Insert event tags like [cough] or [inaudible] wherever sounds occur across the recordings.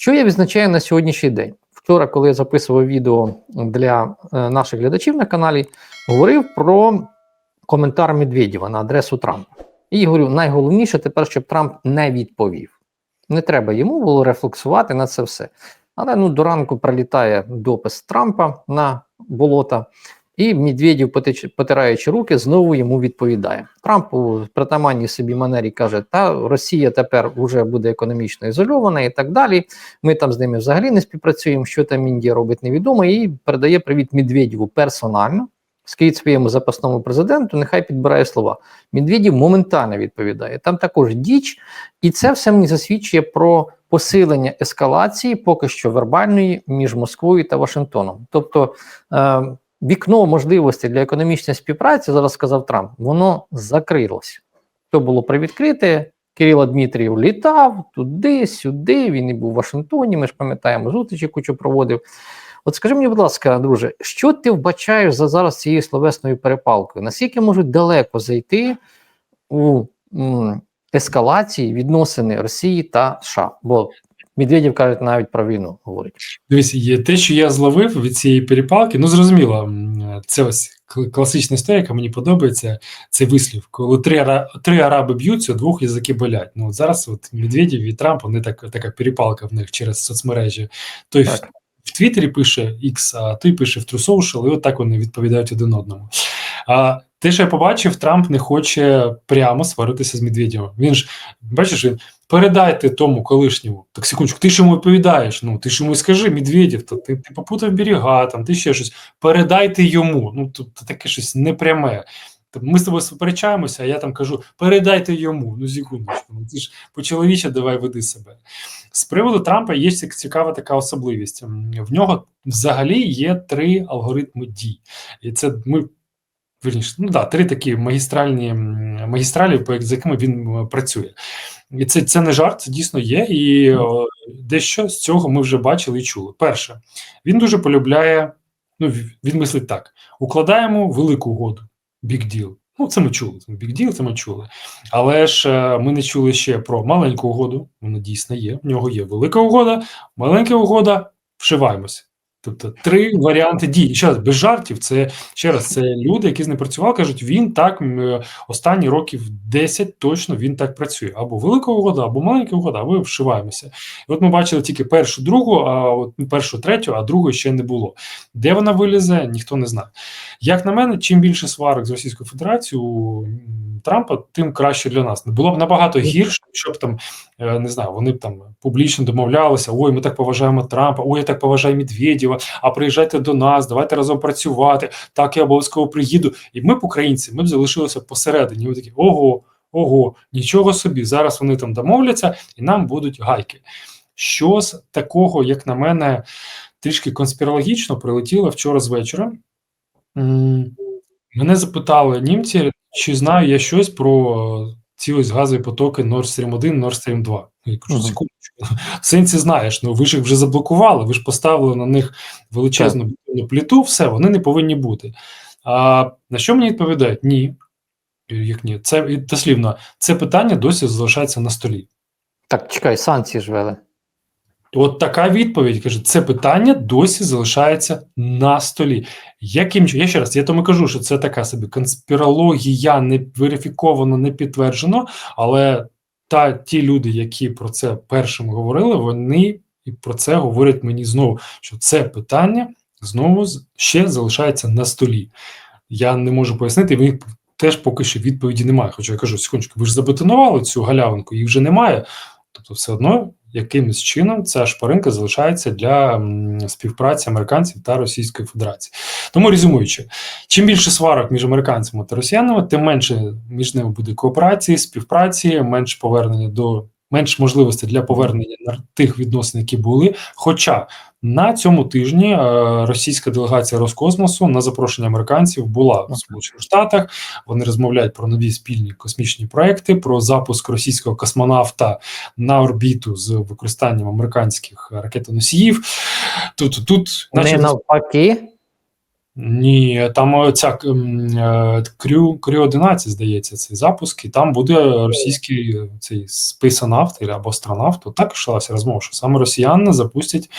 Що я відзначаю на сьогоднішній день? Вчора, коли я записував відео для е, наших глядачів на каналі, говорив про коментар Медведєва на адресу Трампа. І говорю, найголовніше тепер, щоб Трамп не відповів. Не треба йому було рефлексувати на це все. Але ну до ранку прилітає допис Трампа на болота, і Медведєв, потираючи руки, знову йому відповідає. Трамп у притаманній собі манері каже: Та Росія тепер вже буде економічно ізольована і так далі. Ми там з ними взагалі не співпрацюємо. Що там Індія робить, невідомо. І передає привіт Медведєву персонально. Скажіть своєму запасному президенту, нехай підбирає слова. Медведєв моментально відповідає. Там також діч, і це все мені засвідчує про посилення ескалації, поки що вербальної між Москвою та Вашингтоном. Тобто е, вікно можливостей для економічної співпраці, зараз сказав Трамп, воно закрилось. То було привідкрите. Кирило Дмитрієв літав туди, сюди. Він і був у Вашингтоні. Ми ж пам'ятаємо, зустрічі кучу проводив. От скажи мені, будь ласка, друже, що ти вбачаєш за зараз цією словесною перепалкою? Наскільки можуть далеко зайти у ескалації відносини Росії та США? Бо Медведєв каже, навіть про війну говорить. Дивись, є те, що я зловив від цієї перепалки, ну зрозуміло, це ось класична історія, яка мені подобається. Це вислів. Коли три, три араби б'ються, двох язики болять. Ну от зараз от Медведєв і Трамп, вони так, така перепалка в них через соцмережі. Той Так. в Твіттері пише X, а той пише в True Social, і от так вони відповідають один одному. А те, що я побачив, Трамп не хоче прямо сваритися з Медведєвим. Він ж, бачиш, він передайте тому колишньому. Так секундочку, ти ж йому відповідаєш. Ну ти ж йому скажи, Медведєв, то ти, ти попутав берега, там ти ще щось. Передайте йому. Ну тут таке щось непряме. Ми з тобою сперечаємося, а я там кажу: передайте йому. Ну, секундочку, ну ти ж по-чоловіче давай веди себе. З приводу Трампа є цікава така особливість. В нього взагалі є три алгоритми дій. І це ми. Вірніше, ну да, три такі магістральні магістралі, по якими він працює. І це, це не жарт, це дійсно є. І о, дещо з цього ми вже бачили і чули. Перше, він дуже полюбляє, ну він мислить так: укладаємо велику угоду, big deal. Ну, це ми чули. Big deal, це ми чули. Але ж е, ми не чули ще про маленьку угоду. Вона дійсно є. В нього є велика угода, маленька угода, вшиваємося. Тобто три варіанти дій. Ще раз, без жартів, це ще раз, це люди, які з ним працювали, кажуть, він так е, останні років 10 точно він так працює. Або велика угода, або маленька угода, або вшиваємося. І от ми бачили тільки першу, другу, а от ну, першу, третю, а другої ще не було. Де вона вилізе, ніхто не знає. Як на мене, чим більше сварок з Російською Федерацією Трампа, тим краще для нас. Було б набагато гірше, якщо б там е, не знаю, вони б там публічно домовлялися: ой, ми так поважаємо Трампа, ой, я так поважаю Медведєва, а приїжджайте до нас, давайте разом працювати. Так, я обов'язково приїду. І ми б українці, ми б залишилися посередині. Ми такі ого, ого, нічого собі. Зараз вони там домовляться, і нам будуть гайки. Що з такого, як на мене, трішки конспірологічно прилетіло вчора з вечора. Мене запитали німці, чи знаю я щось про ці ось газові потоки Nord Stream 1, Nord Stream 2. Я кажу. В сенсі знаєш, ну ви ж їх вже заблокували, ви ж поставили на них величезну пліту, все, вони не повинні бути. А на що мені відповідають? Ні. Як ні? Це дослівно, це питання досі залишається на столі. Так, чекай, санкції ж вели. От така відповідь каже: це питання досі залишається на столі. Яким? Я ще раз, я тому кажу, що це така собі конспірологія, не верифіковано, не підтверджено, але та ті люди, які про це першим говорили, вони і про це говорять мені знову, що це питання знову ще залишається на столі. Я не можу пояснити, в них теж поки що відповіді немає. Хоча я кажу, секундочку, ви ж забетонували цю галявинку, їх вже немає. Тобто, все одно якимось чином ця шпаринка залишається для співпраці американців та Російської Федерації. Тому резюмуючи, чим більше сварок між американцями та росіянами, тим менше між ними буде кооперації, співпраці, менше повернення до менш можливостей для повернення на тих відносин, які були. Хоча на цьому тижні е, російська делегація Роскосмосу на запрошення американців була в Сполучених Штатах. Вони розмовляють про нові спільні космічні проекти, про запуск російського космонавта на орбіту з використанням американських ракетоносіїв. Тут тут, Не наче навпаки. Ні, там ця Крю, Крю 11, здається, цей запуск, і там буде російський е, цей списонавт або астронавт. Так йшлася розмова, що саме росіяни запустять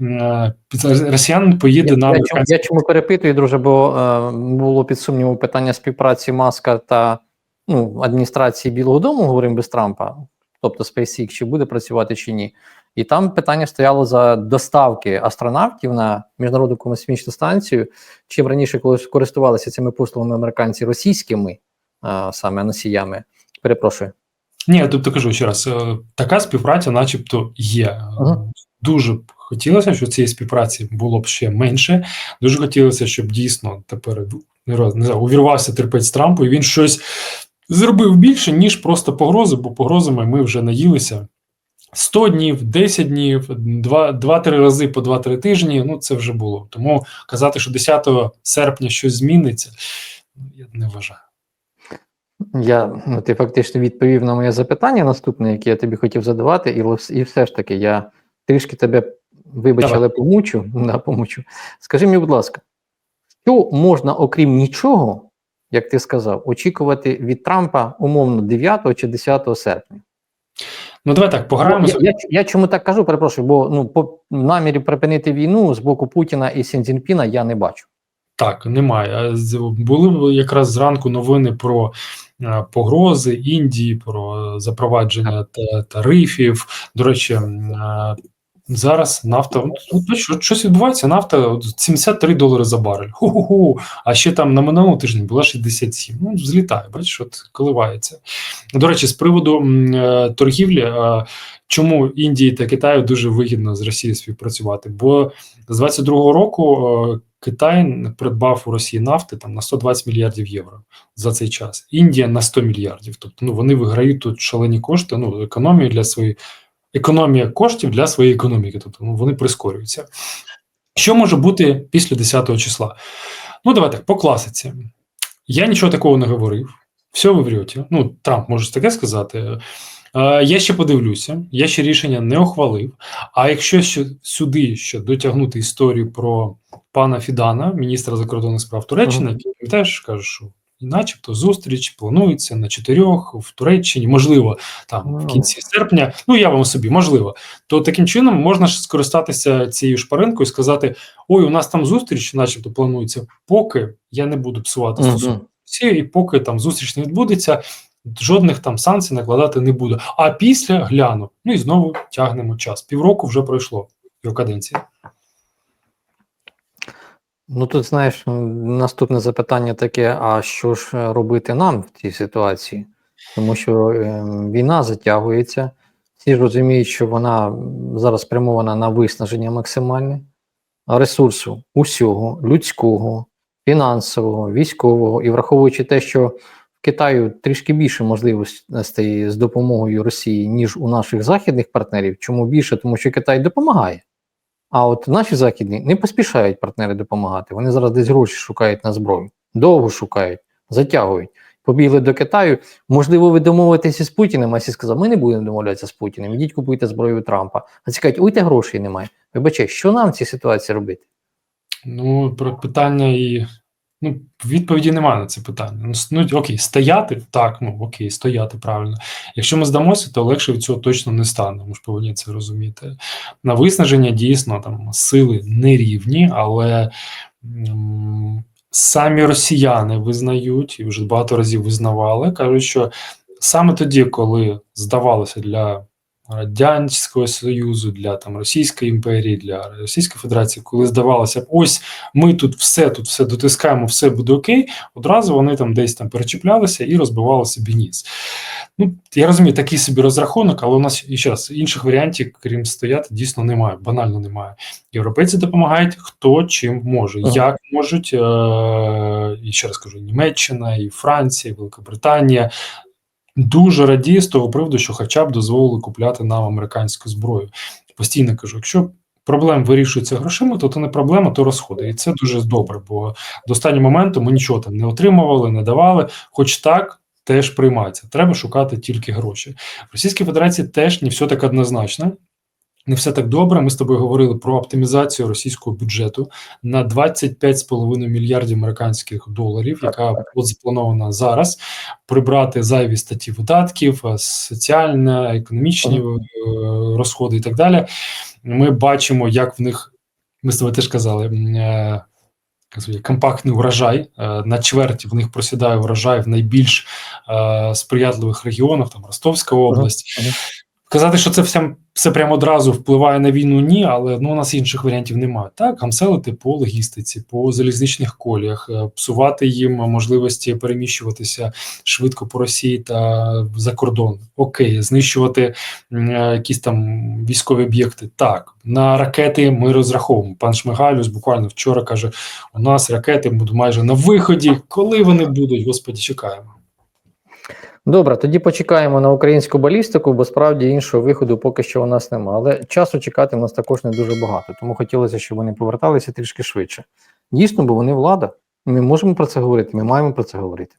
е, росіян поїде Я, на я, чому, я чому перепитую, друже, бо е, було під сумнівом питання співпраці Маска та ну, адміністрації Білого Дому, говоримо без Трампа, тобто SpaceX, чи буде працювати чи ні. І там питання стояло за доставки астронавтів на міжнародну космічну станцію. Чим раніше, користувалися цими послугами американці російськими е, саме носіями. Перепрошую. Ні, тобто кажу ще раз, е, така співпраця, начебто, є. Ага. Дуже б хотілося, щоб цієї співпраці було б ще менше. Дуже хотілося, щоб дійсно тепер не роз- не знаю, увірвався терпець Трампу, і він щось зробив більше, ніж просто погрози, бо погрозами ми вже наїлися. 100 днів, 10 днів, 2-3 рази по 2-3 тижні. Ну це вже було. Тому казати, що 10 серпня щось зміниться, ну, я не вважаю. Я, ну, ти фактично відповів на моє запитання наступне, яке я тобі хотів задавати, і, і все ж таки я трішки тебе, вибач, але помучу, [laughs] да, помучу. Скажи мені, будь ласка, що можна, окрім нічого, як ти сказав, очікувати від Трампа умовно 9 чи 10 серпня? Ну давай так, пограємо. Я, я, я чому так кажу, перепрошую, бо ну, по намірі припинити війну з боку Путіна і Сінцзінпіна я не бачу. Так, немає. Були якраз зранку новини про е, погрози Індії, про запровадження тарифів. До речі, е, зараз нафта ну, що- щось відбувається. Нафта от 73 долари за барель. Ху-ху-ху. А ще там на минулому тижні була 67. Ну, злітає, бачиш, от коливається. До речі, з приводу е, торгівлі, е, чому Індії та Китаю дуже вигідно з Росією співпрацювати? Бо з 22-го року е, Китай придбав у Росії нафти там на 120 мільярдів євро за цей час. Індія на 100 мільярдів. Тобто, ну вони виграють тут шалені кошти. Ну економію для своєї економія коштів для своєї економіки. Тобто ну, вони прискорюються. Що може бути після 10 числа? Ну, давай так, по класиці. Я нічого такого не говорив. Все ви врете. Ну, Трамп може таке сказати. Я ще подивлюся, я ще рішення не ухвалив. А якщо ще сюди ще дотягнути історію про пана Фідана, міністра закордонних справ Туреччини, Ага. який пам'ятаєш, каже, що і начебто зустріч планується на чотирьох в Туреччині, можливо, там в кінці серпня. Ну я вам собі, можливо. То таким чином можна ж скористатися цією шпаринкою і сказати: ой, у нас там зустріч, начебто, планується, поки я не буду псувати стосунки Росії, і поки там зустріч не відбудеться, жодних там санкцій накладати не буду. А після гляну. Ну і знову тягнемо час. Півроку вже пройшло його каденції. Ну тут знаєш, наступне запитання таке: а що ж е, робити нам в цій ситуації? Тому що е, війна затягується, всі ж розуміють, що вона зараз спрямована на виснаження максимальне ресурсу усього, людського, фінансового, військового, і враховуючи те, що в Китаю трішки більше можливостей з допомогою Росії, ніж у наших західних партнерів. Чому більше? Тому що Китай допомагає. А от наші західні не поспішають партнери допомагати. Вони зараз десь гроші шукають на зброю, довго шукають, затягують. Побігли до Китаю. Можливо, ви домовитеся з Путіним, а сі сказав, ми не будемо домовлятися з Путіним. Ідіть купуйте зброю Трампа. А ці кажуть, грошей немає. Вибачай, що нам в цій ситуації робити? Ну, про питання і. Ну, відповіді немає на це питання. Ну, ну окей, стояти так, ну окей, стояти правильно. Якщо ми здамося, то легше від цього точно не стане. Ми ж повинні це розуміти. На виснаження дійсно там сили нерівні, але м, самі росіяни визнають і вже багато разів визнавали, кажуть, що саме тоді, коли здавалося для Радянського Союзу, для там Російської імперії, для Російської Федерації, коли здавалося б, ось ми тут все, тут все дотискаємо, все буде окей. Одразу вони там десь там перечіплялися і розбивали собі ніс. Ну я розумію, такий собі розрахунок, але у нас і ще раз інших варіантів, крім стояти, дійсно немає. Банально немає. Європейці допомагають хто чим може, Ага. як можуть. Е- і ще раз кажу, Німеччина, і Франція, і Великобританія. Дуже радіє з того приводу, що хоча б дозволили купляти нам американську зброю. Постійно кажу, якщо проблем вирішується грошима, то то не проблема, то розходи. І це дуже добре, бо до останнього моменту ми нічого там не отримували, не давали, хоч так. Теж приймається. Треба шукати тільки гроші. В Російській Федерації теж не все так однозначно. Не все так добре. Ми з тобою говорили про оптимізацію російського бюджету на 25,5 мільярдів американських доларів, яка от запланована зараз. Прибрати зайві статті видатків, е, соціальна, економічні е, розходи і так далі. Ми бачимо, як в них ми з тобою теж казали. е, Компактний урожай на чверть в них просідає урожай в найбільш е, сприятливих регіонах, там Ростовська область. Мгм. Казати, що це все, все прямо одразу впливає на війну, ні, але ну, у нас інших варіантів немає. Так, гамселити по логістиці, по залізничних коліях, е, псувати їм можливості переміщуватися швидко по Росії та за кордон. Окей, знищувати е, якісь там військові об'єкти. Так, на ракети ми розраховуємо. Пан Шмигалюс буквально вчора каже: у нас ракети будуть майже на виході. Коли вони будуть, господі, чекаємо. Добре, тоді почекаємо на українську балістику, бо справді іншого виходу поки що у нас немає. Але часу чекати в нас також не дуже багато, тому хотілося, щоб вони поверталися трішки швидше. Дійсно, бо вони влада. Ми можемо про це говорити, ми маємо про це говорити.